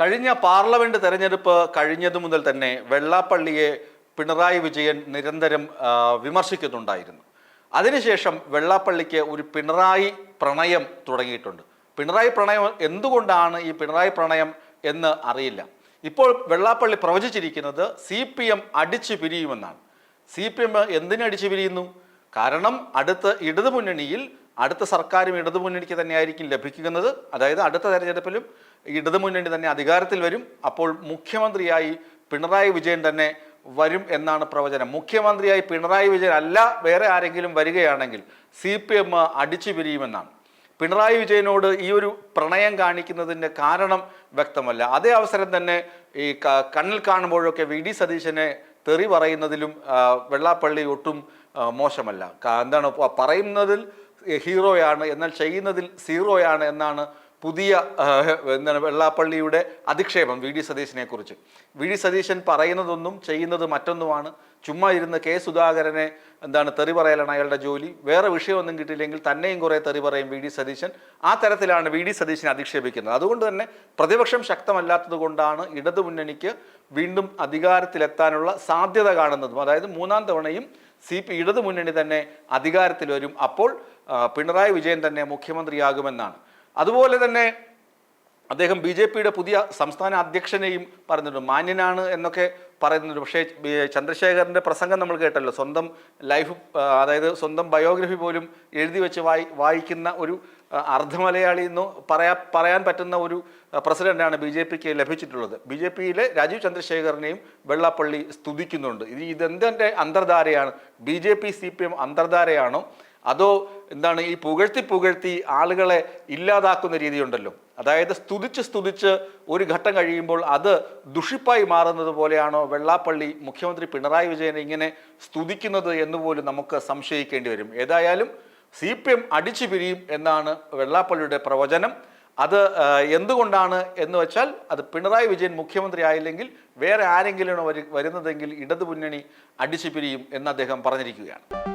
കഴിഞ്ഞ പാർലമെന്റ് തെരഞ്ഞെടുപ്പ് കഴിഞ്ഞതു മുതൽ തന്നെ വെള്ളാപ്പള്ളിയെ പിണറായി വിജയൻ നിരന്തരം വിമർശിക്കുന്നുണ്ടായിരുന്നു. അതിനുശേഷം വെള്ളാപ്പള്ളിക്ക് ഒരു പിണറായി പ്രണയം തുടങ്ങിയിട്ടുണ്ട്. പിണറായി പ്രണയം എന്തുകൊണ്ടാണ് ഈ പിണറായി പ്രണയം എന്ന് അറിയില്ല. ഇപ്പോൾ വെള്ളാപ്പള്ളി പ്രവചിച്ചിരിക്കുന്നത് സി പി എം അടിച്ചു പിരിയുമെന്നാണ്. സി പി എം എന്തിനടിച്ചു പിരിയുന്നു? കാരണം അടുത്ത ഇടതുമുന്നണിയിൽ അടുത്ത സർക്കാരും ഇടതുമുന്നണിക്ക് തന്നെയായിരിക്കും ലഭിക്കുന്നത്. അതായത് അടുത്ത തെരഞ്ഞെടുപ്പിലും ഇടതുമുന്നണി തന്നെ അധികാരത്തിൽ വരും. അപ്പോൾ മുഖ്യമന്ത്രിയായി പിണറായി വിജയൻ തന്നെ വരും എന്നാണ് പ്രവചനം. മുഖ്യമന്ത്രിയായി പിണറായി വിജയൻ അല്ല വേറെ ആരെങ്കിലും വരികയാണെങ്കിൽ സി പി എം അടിച്ചു പിരിയുമെന്നാണ്. പിണറായി വിജയനോട് ഈ ഒരു പ്രണയം കാണിക്കുന്നതിന്റെ കാരണം വ്യക്തമല്ല. അതേ അവസരം തന്നെ ഈ കണ്ണിൽ കാണുമ്പോഴൊക്കെ വി. ഡി. സതീശനെ തെറി പറയുന്നതിലും വെള്ളാപ്പള്ളി ഒട്ടും മോശമല്ല. എന്താണ് പറയുന്നതിൽ ഹീറോയാണ് എന്നാൽ ചെയ്യുന്നതിൽ സീറോയാണ് എന്നാണ് പുതിയ എന്താണ് വെള്ളാപ്പള്ളിയുടെ അധിക്ഷേപം വി. ഡി. സതീശനെ കുറിച്ച് വി. ഡി. സതീശൻ പറയുന്നതൊന്നും ചെയ്യുന്നത് മറ്റൊന്നുമാണ്. ചുമ്മാ ഇരുന്ന് കെ. സുധാകരനെ എന്താണ് തെറി പറയലാണ് അയാളുടെ ജോലി. വേറെ വിഷയമൊന്നും കിട്ടിയില്ലെങ്കിൽ തന്നെയും കുറേ തെറി പറയും വി. ഡി. സതീശൻ. ആ തരത്തിലാണ് വി. ഡി. സതീശനെ അധിക്ഷേപിക്കുന്നത്. അതുകൊണ്ട് തന്നെ പ്രതിപക്ഷം ശക്തമല്ലാത്തത് കൊണ്ടാണ് ഇടതുമുന്നണിക്ക് വീണ്ടും അധികാരത്തിലെത്താനുള്ള സാധ്യത കാണുന്നതും. അതായത് മൂന്നാം തവണയും സി പി ഇടതുമുന്നണി തന്നെ അധികാരത്തിൽ വരും. അപ്പോൾ പിണറായി വിജയൻ തന്നെ മുഖ്യമന്ത്രിയാകുമെന്നാണ്. അതുപോലെ തന്നെ അദ്ദേഹം ബി ജെ പിയുടെ പുതിയ സംസ്ഥാന അധ്യക്ഷനെയും പറയുന്നുണ്ട് മാന്യനാണ് എന്നൊക്കെ പറയുന്നുണ്ട്. പക്ഷേ ചന്ദ്രശേഖരന്റെ പ്രസംഗം നമ്മൾ കേട്ടല്ലോ. സ്വന്തം ലൈഫ് അതായത് സ്വന്തം ബയോഗ്രഫി പോലും എഴുതി വെച്ച് വായി വായിക്കുന്ന ഒരു അർദ്ധ അർദ്ധമലയാളി എന്ന് പറയാ പറയാൻ പറ്റുന്ന ഒരു പ്രസിഡന്റാണ് ബി ജെ പിക്ക് ലഭിച്ചിട്ടുള്ളത്. ബി ജെ പിയിലെ രാജീവ് ചന്ദ്രശേഖരനെയും വെള്ളാപ്പള്ളി സ്തുതിക്കുന്നുണ്ട്. ഇത് ഇതെന്തിന്റെ അന്തർധാരയാണ്? B J P C P M അന്തർധാരയാണോ? അതോ എന്താണ് ഈ പുകഴ്ത്തി പുകഴ്ത്തി ആളുകളെ ഇല്ലാതാക്കുന്ന രീതിയുണ്ടല്ലോ? അതായത് സ്തുതിച്ച് സ്തുതിച്ച് ഒരു ഘട്ടം കഴിയുമ്പോൾ അത് ദുഷിപ്പായി മാറുന്നത് പോലെയാണോ വെള്ളാപ്പള്ളി മുഖ്യമന്ത്രി പിണറായി വിജയനെ ഇങ്ങനെ സ്തുതിക്കുന്നത് എന്നുപോലും നമുക്ക് സംശയിക്കേണ്ടി വരും. ഏതായാലും സി പി എം അടിച്ചു പിരിയും എന്നാണ് വെള്ളാപ്പള്ളിയുടെ പ്രവചനം. അത് എന്തുകൊണ്ടാണ് എന്ന് വെച്ചാൽ അത് പിണറായി വിജയൻ മുഖ്യമന്ത്രി ആയില്ലെങ്കിൽ വേറെ ആരെങ്കിലും വരുന്നതെങ്കിൽ ഇടതു മുന്നണി അടിച്ചു പിരിയും എന്ന് അദ്ദേഹം പറഞ്ഞിരിക്കുകയാണ്.